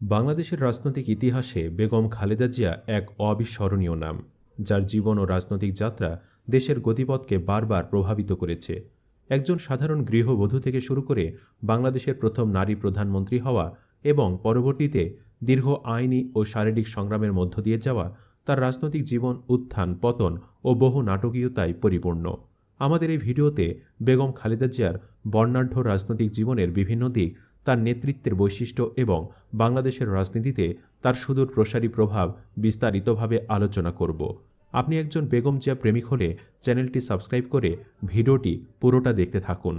বাংলাদেশের রাজনৈতিক ইতিহাসে বেগম খালেদা জিয়া এক অবিস্মরণীয় নাম, যার জীবন ও রাজনৈতিক যাত্রা দেশের গতিপথকে বারবার প্রভাবিত করেছে। একজন সাধারণ গৃহবধূ থেকে শুরু করে বাংলাদেশের প্রথম নারী প্রধানমন্ত্রী হওয়া এবং পরবর্তীতে দীর্ঘ আইনি ও শারীরিক সংগ্রামের মধ্য দিয়ে যাওয়া, তার রাজনৈতিক জীবন, উত্থান, পতন ও বহু নাটকীয়তায় পরিপূর্ণ। আমাদের এই ভিডিওতে বেগম খালেদা জিয়ার বর্ণাঢ্য রাজনৈতিক জীবনের বিভিন্ন দিক তার নেতৃত্বের বৈশিষ্ট্য এবং বাংলাদেশের রাজনীতিতে তার সুদূর প্রসারী প্রভাব বিস্তারিতভাবে আলোচনা করব। আপনি একজন বেগম জিয়া প্রেমিক হলে চ্যানেলটি সাবস্ক্রাইব করে ভিডিওটি পুরোটা দেখতে থাকুন।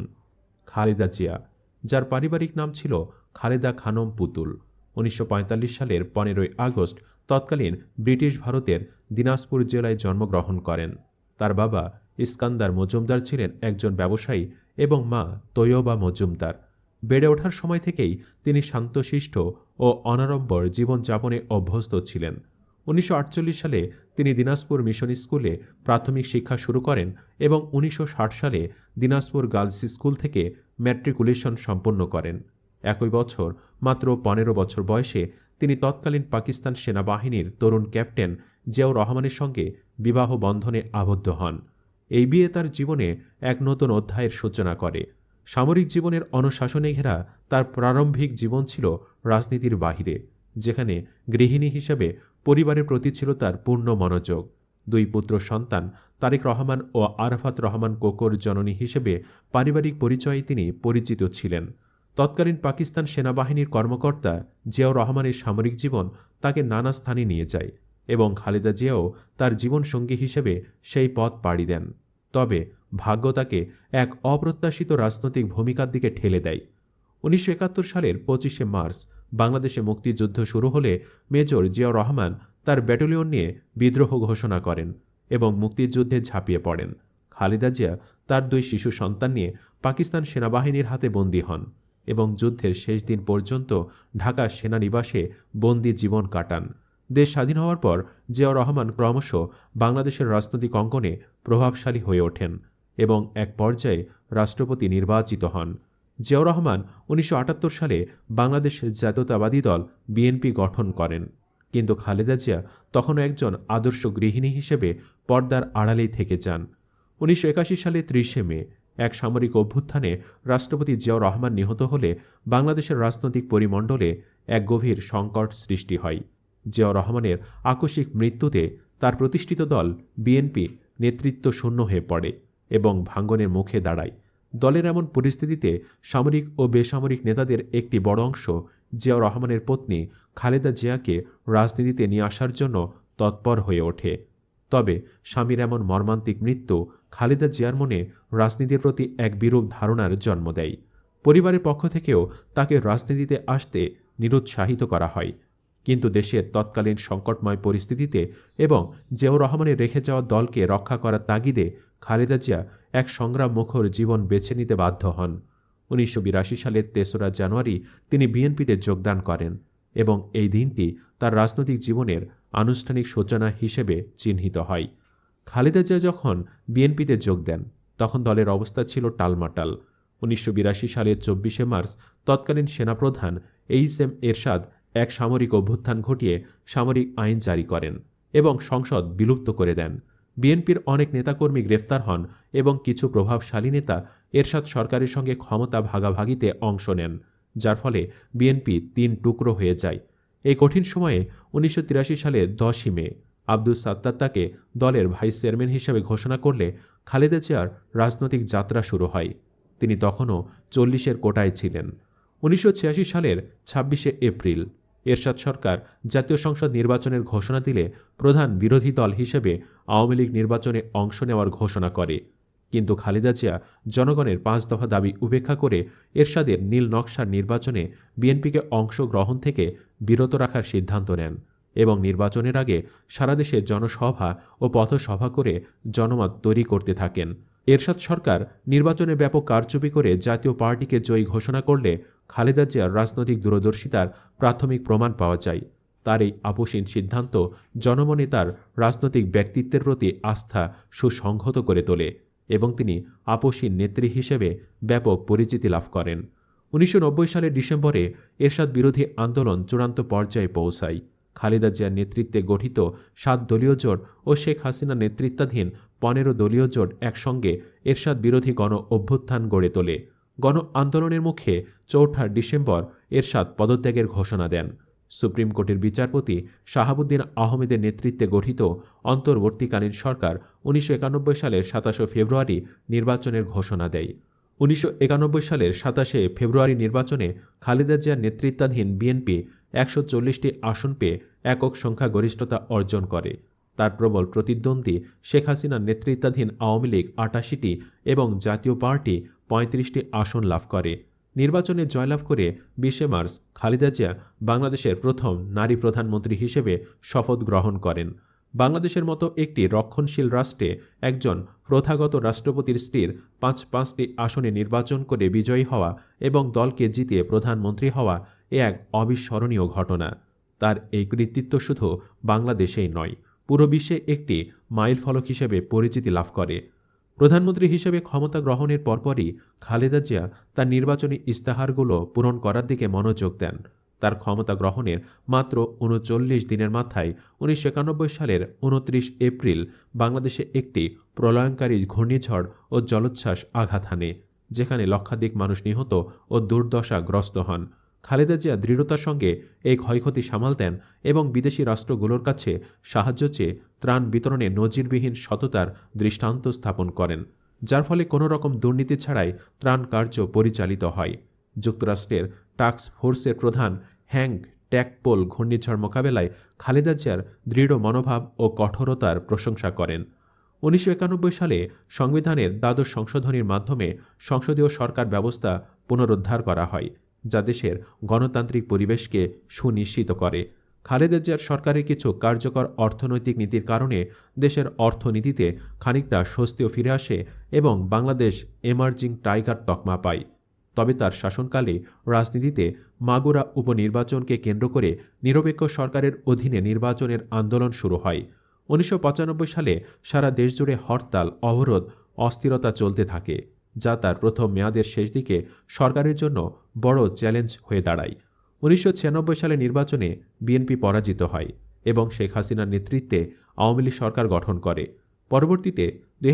খালেদা জিয়া, যার পারিবারিক নাম ছিল খালেদা খানম পুতুল, উনিশশো পঁয়তাল্লিশ সালের পনেরোই আগস্ট তৎকালীন ব্রিটিশ ভারতের দিনাজপুর জেলায় জন্মগ্রহণ করেন। তার বাবা ইস্কান্দার মজুমদার ছিলেন একজন ব্যবসায়ী এবং মা তৈয়বা মজুমদার। বেড়ে ওঠার সময় থেকেই তিনি শান্তশিষ্ট ও অনাড়ম্বর জীবনযাপনে অভ্যস্ত ছিলেন। উনিশশো আটচল্লিশ সালে তিনি দিনাজপুর মিশন স্কুলে প্রাথমিক শিক্ষা শুরু করেন এবং উনিশশো ষাট সালে দিনাজপুর গার্লস স্কুল থেকে ম্যাট্রিকুলেশন সম্পন্ন করেন। একই বছর, মাত্র পনেরো বছর বয়সে তিনি তৎকালীন পাকিস্তান সেনাবাহিনীর তরুণ ক্যাপ্টেন জিয়াউর রহমানের সঙ্গে বিবাহ বন্ধনে আবদ্ধ হন। এই বিয়ে তার জীবনে এক নতুন অধ্যায়ের সূচনা করে। সামরিক জীবনের অনুশাসনে ঘেরা তার প্রারম্ভিক জীবন ছিল রাজনীতির বাহিরে, যেখানে গৃহিণী হিসেবে পরিবারের প্রতি ছিল তার পূর্ণ মনোযোগ। দুই পুত্র সন্তান, তারেক রহমান ও আরাফাত রহমান কোকর জননী হিসেবে পারিবারিক পরিচয়ে তিনি পরিচিত ছিলেন। তৎকালীন পাকিস্তান সেনাবাহিনীর কর্মকর্তা জিয়াউর রহমানের সামরিক জীবন তাকে নানা স্থানে নিয়ে যায় এবং খালেদা জিয়াও তার জীবনসঙ্গী হিসেবে সেই পথ পাড়ি দেন। তবে ভাগ্য তাকে এক অপ্রত্যাশিত রাজনৈতিক ভূমিকার দিকে ঠেলে দেয়। উনিশশো একাত্তর সালের পঁচিশে মার্চ বাংলাদেশে মুক্তিযুদ্ধ শুরু হলে মেজর জিয়াউর রহমান তার ব্যাটালিয়ন নিয়ে বিদ্রোহ ঘোষণা করেন এবং মুক্তিযুদ্ধে ঝাঁপিয়ে পড়েন। খালেদা জিয়া তার দুই শিশু সন্তান নিয়ে পাকিস্তান সেনাবাহিনীর হাতে বন্দী হন এবং যুদ্ধের শেষ দিন পর্যন্ত ঢাকা সেনানিবাসে বন্দি জীবন কাটান। দেশ স্বাধীন হওয়ার পর জিয়াউর রহমান ক্রমশ বাংলাদেশের রাজনৈতিক অঙ্গনে প্রভাবশালী হয়ে ওঠেন। এবং এক পর্যায়ে রাষ্ট্রপতি নির্বাচিত হন। জিয়াউর রহমান উনিশশো আটাত্তর সালে বাংলাদেশ জাতীয়তাবাদী দল বিএনপি গঠন করেন। কিন্তু খালেদা জিয়া তখনও একজন আদর্শ গৃহিণী হিসেবে পর্দার আড়ালেই থেকে যান। উনিশশো একাশি সালে ত্রিশে মে, এক সামরিক অভ্যুত্থানে রাষ্ট্রপতি জিয়াউর রহমান নিহত হলে বাংলাদেশের রাজনৈতিক পরিমণ্ডলে এক গভীর সংকট সৃষ্টি হয়। জিয়াউর রহমানের আকস্মিক মৃত্যুতে তার প্রতিষ্ঠিত দল বিএনপি নেতৃত্ব শূন্য হয়ে পড়ে। এবং ভাঙ্গনের মুখে দাঁড়ায়। দলের এমন পরিস্থিতিতে সামরিক ও বেসামরিক নেতাদের একটি বড় অংশ জিয়াউর রহমানের পত্নী খালেদা জিয়াকে রাজনীতিতে নিয়ে আসার জন্য তৎপর হয়ে ওঠে। তবে স্বামীর এমন মর্মান্তিক মৃত্যু খালেদা জিয়ার মনে রাজনীতির প্রতি এক বিরূপ ধারণার জন্ম দেয়। পরিবারের পক্ষ থেকেও তাকে রাজনীতিতে আসতে নিরুৎসাহিত করা হয়। কিন্তু দেশের তৎকালীন সংকটময় পরিস্থিতিতে এবং জিয়াউর রহমানের রেখে যাওয়া দলকে রক্ষা করার তাগিদে খালেদা জিয়া এক সংগ্রাম মুখর জীবন বেছে নিতে বাধ্য হন। উনিশশো বিরাশি সালের তেসরা জানুয়ারি তিনি বিএনপিতে যোগদান করেন এবং এই দিনটি তার রাজনৈতিক জীবনের আনুষ্ঠানিক সূচনা হিসেবে চিহ্নিত হয়। খালেদা জিয়া যখন বিএনপিতে যোগ দেন, তখন দলের অবস্থা ছিল টালমাটাল। উনিশশো বিরাশি সালের চব্বিশে মার্চ তৎকালীন সেনাপ্রধান এইচ এম এরশাদ এক সামরিক অভ্যুত্থান ঘটিয়ে সামরিক আইন জারি করেন এবং সংসদ বিলুপ্ত করে দেন। বিএনপির অনেক নেতাকর্মী গ্রেফতার হন এবং কিছু প্রভাবশালী নেতা এরশাদ সরকারের সঙ্গে ক্ষমতা ভাগাভাগিতে অংশ নেন, যার ফলে বিএনপি তিন টুকরো হয়ে যায়। এই কঠিন সময়ে উনিশশো সালে দশই মে আব্দুল সাত্তার তাকে দলের ভাইস চেয়ারম্যান হিসেবে ঘোষণা করলে খালেদা জিয়ার রাজনৈতিক যাত্রা শুরু হয়। তিনি তখনও চল্লিশের কোটায় ছিলেন। উনিশশো ছিয়াশি সালের ছাব্বিশে এপ্রিল এরশাদ সরকার জাতীয় সংসদ নির্বাচনের ঘোষণা দিলে প্রধান বিরোধী দল হিসেবে আওয়ামী লীগ নির্বাচনে অংশ নেওয়ার ঘোষণা করে। কিন্তু খালেদা জিয়া জনগণের পাঁচ দফা দাবি উপেক্ষা করে এরশাদের নীল নকশার নির্বাচনে বিএনপিকে অংশগ্রহণ থেকে বিরত রাখার সিদ্ধান্ত নেন এবং নির্বাচনের আগে সারা দেশে জনসভা ও পথসভা করে জনমত তৈরি করতে থাকেন। এরশাদ সরকার নির্বাচনে ব্যাপক কারচুপি করে জাতীয় পার্টিকে জয়ী ঘোষণা করলে খালেদা জিয়ার রাজনৈতিক দূরদর্শিতার প্রাথমিক প্রমাণ পাওয়া যায়। তার এই আপোষহীন সিদ্ধান্ত জনমনে তার রাজনৈতিক ব্যক্তিত্বের প্রতি আস্থা সুসংহত করে তোলে এবং তিনি আপোষহীন নেত্রী হিসেবে ব্যাপক পরিচিতি লাভ করেন। উনিশশো নব্বই সালের ডিসেম্বরে এরশাদ বিরোধী আন্দোলন চূড়ান্ত পর্যায়ে পৌঁছায়। খালেদা জিয়ার নেতৃত্বে গঠিত সাত দলীয় জোট ও শেখ হাসিনা নেতৃত্বাধীন পনেরো দলীয় জোট একসঙ্গে এরশাদ বিরোধী গণ অভ্যুত্থান গড়ে তোলে। গণ আন্দোলনের মুখে চৌঠা ডিসেম্বর এরশাদ পদত্যাগের ঘোষণা দেন। সুপ্রিম কোর্টের বিচারপতি শাহাবুদ্দিন আহমেদের নেতৃত্বে গঠিত অন্তর্বর্তীকালীন সরকার উনিশশো একানব্বই সালের সাতাশে ফেব্রুয়ারি নির্বাচনের ঘোষণা দেয়। উনিশশো একানব্বই সালের সাতাশে ফেব্রুয়ারি নির্বাচনে খালেদা জিয়ার নেতৃত্বাধীন বিএনপি একশো আসন পেয়ে একক সংখ্যাগরিষ্ঠতা অর্জন করে। তার প্রবল প্রতিদ্বন্দ্বী শেখ হাসিনার নেতৃত্বাধীন আওয়ামী লীগ আটাশিটি এবং জাতীয় পার্টি পঁয়ত্রিশটি আসন লাভ করে। নির্বাচনে জয়লাভ করে বিশে মার্চ খালেদা জিয়া বাংলাদেশের প্রথম নারী প্রধানমন্ত্রী হিসেবে শপথ গ্রহণ করেন। বাংলাদেশের মতো একটি রক্ষণশীল রাষ্ট্রে একজন প্রথাগত রাষ্ট্রপতির স্ত্রীর পাঁচ পাঁচটি আসনে নির্বাচন করে বিজয়ী হওয়া এবং দলকে জিতিয়ে প্রধানমন্ত্রী হওয়া এ এক অবিস্মরণীয় ঘটনা। তার এই কৃতিত্ব শুধু বাংলাদেশেই নয় পুরো বিশ্বে একটি মাইলফলক হিসেবে পরিচিতি লাভ করে। প্রধানমন্ত্রী হিসেবে ক্ষমতা গ্রহণের পরপরই খালেদা জিয়া তার নির্বাচনী ইস্তাহারগুলো পূরণ করার দিকে মনোযোগ দেন। তার ক্ষমতা গ্রহণের মাত্র উনচল্লিশ দিনের মাথায় উনিশশো একানব্বই সালের উনত্রিশ এপ্রিল বাংলাদেশে একটি প্রলয়ঙ্কারী ঘূর্ণিঝড় ও জলোচ্ছ্বাস আঘাত হানে, যেখানে লক্ষাধিক মানুষ নিহত ও দুর্দশাগ্রস্ত হন। খালেদা জিয়া দৃঢ়তার সঙ্গে এই ক্ষয়ক্ষতি সামাল দেন এবং বিদেশি রাষ্ট্রগুলোর কাছে সাহায্য চেয়ে ত্রাণ বিতরণে নজিরবিহীন সততার দৃষ্টান্ত স্থাপন করেন, যার ফলে কোনো রকম দুর্নীতি ছাড়াই ত্রাণ কার্য পরিচালিত হয়। যুক্তরাষ্ট্রের টাস্ক ফোর্সের প্রধান হ্যাঙ্ক ট্যাকপোল ঘূর্ণিঝড় মোকাবেলায় খালেদা জিয়ার দৃঢ় মনোভাব ও কঠোরতার প্রশংসা করেন। উনিশশো একানব্বই সালে সংবিধানের দ্বাদশ সংশোধনীর মাধ্যমে সংসদীয় সরকার ব্যবস্থা পুনরুদ্ধার করা হয়। যা দেশের গণতান্ত্রিক পরিবেশকে সুনিশ্চিত করে। খালেদা জিয়ার সরকারের কিছু কার্যকর অর্থনৈতিক নীতির কারণে দেশের অর্থনীতিতে খানিকটা স্বস্তিও ফিরে আসে এবং বাংলাদেশ এমার্জিং টাইগার তকমা পায়। তবে তার শাসনকালে রাজনীতিতে মাগুরা উপনির্বাচনকে কেন্দ্র করে নিরপেক্ষ সরকারের অধীনে নির্বাচনের আন্দোলন শুরু হয়। উনিশশো পঁচানব্বই সালে সারা দেশজুড়ে হরতাল, অবরোধ, অস্থিরতা চলতে থাকে। যা তার প্রথম মেয়াদের শেষ দিকে সরকারের জন্য বড় চ্যালেঞ্জ হয়ে দাঁড়ায়। উনিশশো ছিয়ানব্বই সালে নির্বাচনে বিএনপি পরাজিত হয় এবং শেখ হাসিনার নেতৃত্বে আওয়ামী লীগ সরকার গঠন করে। পরবর্তীতে দুই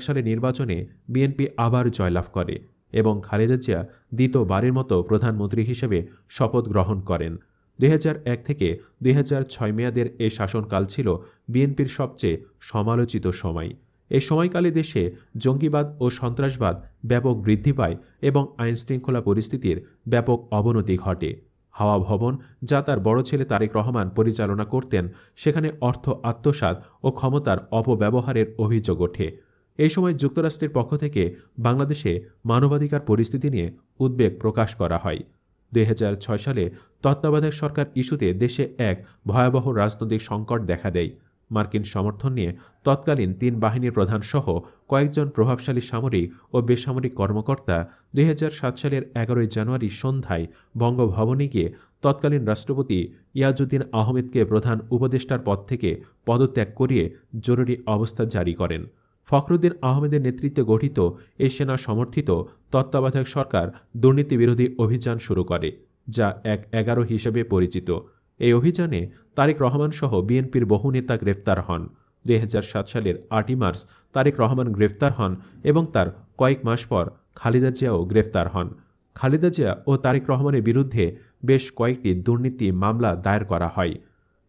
সালে নির্বাচনে বিএনপি আবার জয়লাভ করে এবং খালেদা জিয়া দ্বিতীয়বারের মতো প্রধানমন্ত্রী হিসেবে শপথ গ্রহণ করেন। দু হাজার এক থেকে দুই হাজার ছয় মেয়াদের এই শাসনকাল ছিল বিএনপির সবচেয়ে সমালোচিত সময়। এই সময়কালে দেশে জঙ্গিবাদ ও সন্ত্রাসবাদ ব্যাপক বৃদ্ধি পায় এবং আইনশৃঙ্খলা পরিস্থিতির ব্যাপক অবনতি ঘটে। হাওয়া ভবন, যা তার বড় ছেলে তারেক রহমান পরিচালনা করতেন, সেখানে অর্থ আত্মসাৎ ও ক্ষমতার অপব্যবহারের অভিযোগ ওঠে। এই সময় যুক্তরাষ্ট্রের পক্ষ থেকে বাংলাদেশে মানবাধিকার পরিস্থিতি নিয়ে উদ্বেগ প্রকাশ করা হয়। দুই হাজার ছয় সালে তত্ত্বাবধায়ক সরকার ইস্যুতে দেশে এক ভয়াবহ রাজনৈতিক সংকট দেখা দেয়। মার্কিন সমর্থন নিয়ে তৎকালীন তিন বাহিনীর প্রধান সহ কয়েকজন প্রভাবশালী সামরিক ও বেসামরিক কর্মকর্তা দুই হাজার সাত সালের এগারোই জানুয়ারি সন্ধ্যায় বঙ্গভবনে গিয়ে তৎকালীন রাষ্ট্রপতি ইয়াজুদ্দিন আহমেদকে প্রধান উপদেষ্টার পদ থেকে পদত্যাগ করিয়ে জরুরি অবস্থা জারি করেন। ফখরুদ্দিন আহমেদের নেতৃত্বে গঠিত এই সেনা সমর্থিত তত্ত্বাবধায়ক সরকার দুর্নীতি বিরোধী অভিযান শুরু করে, যা এক এগারো হিসেবে পরিচিত। এই অভিযানে তারেক রহমান সহ বিএনপির বহু নেতা গ্রেফতার হন। দুই হাজার সাত সালের আটই মার্চ তারেক রহমান গ্রেফতার হন এবং তার কয়েক মাস পর খালিদা জিয়াও গ্রেফতার হন। খালিদা জিয়া ও তারেক রহমানের বিরুদ্ধে বেশ কয়েকটি দুর্নীতি মামলা দায়ের করা হয়।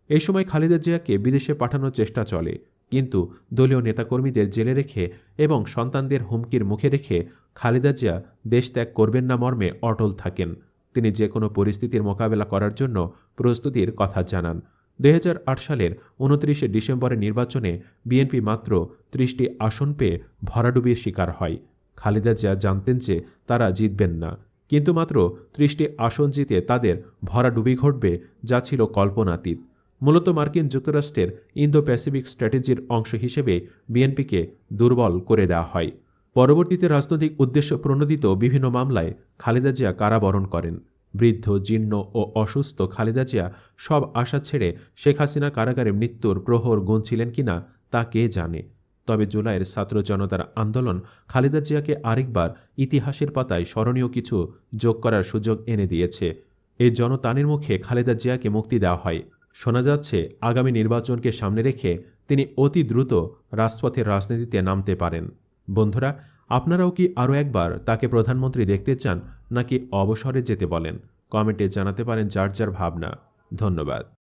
এই সময় খালিদা জিয়াকে বিদেশে পাঠানোর চেষ্টা চলে, কিন্তু দলীয় নেতাকর্মীদের জেলে রেখে এবং সন্তানদের হুমকির মুখে রেখে খালেদা জিয়া দেশ ত্যাগ করবেন না মর্মে অটল থাকেন। তিনি যে কোনো পরিস্থিতির মোকাবেলা করার জন্য প্রস্তুতির কথা জানান। দুই হাজার আট সালের উনত্রিশে ডিসেম্বরের নির্বাচনে বিএনপি মাত্র ত্রিশটি আসন পেয়ে ভরাডুবির শিকার হয়। খালেদা জিয়া জানতেন যে তারা জিতবেন না। কিন্তু মাত্র ত্রিশটি আসন জিতে তাদের ভরাডুবি ঘটবে, যা ছিল কল্পনাতীত। মূলত মার্কিন যুক্তরাষ্ট্রের ইন্দো প্যাসিফিক স্ট্র্যাটেজির অংশ হিসেবে বিএনপিকে দুর্বল করে দেওয়া হয়। পরবর্তীতে রাজনৈতিক উদ্দেশ্য প্রণোদিত বিভিন্ন মামলায় খালেদা জিয়া কারাবরণ করেন। বৃদ্ধ, জীর্ণ ও অসুস্থ খালেদা জিয়া সব আশা ছেড়ে শেখ হাসিনা কারাগারে মৃত্যুর প্রহর গুনছিলেন কিনা তা কে জানে? তবে জুলাইয়ের ছাত্র জনতার আন্দোলন খালেদা জিয়াকে আরেকবার ইতিহাসের পাতায় স্মরণীয় কিছু যোগ করার সুযোগ এনে দিয়েছে। এই জনতানের মুখে খালেদা জিয়াকে মুক্তি দেওয়া হয়। শোনা যাচ্ছে, আগামী নির্বাচনকে সামনে রেখে তিনি অতি দ্রুত রাজপথের রাজনীতিতে নামতে পারেন। বন্ধুরা, আপনারাও কি আরও একবার তাকে প্রধানমন্ত্রী দেখতে চান নাকি অবসরে যেতে বলেন? কমেন্টে জানাতে পারেন যার যার ভাবনা। ধন্যবাদ।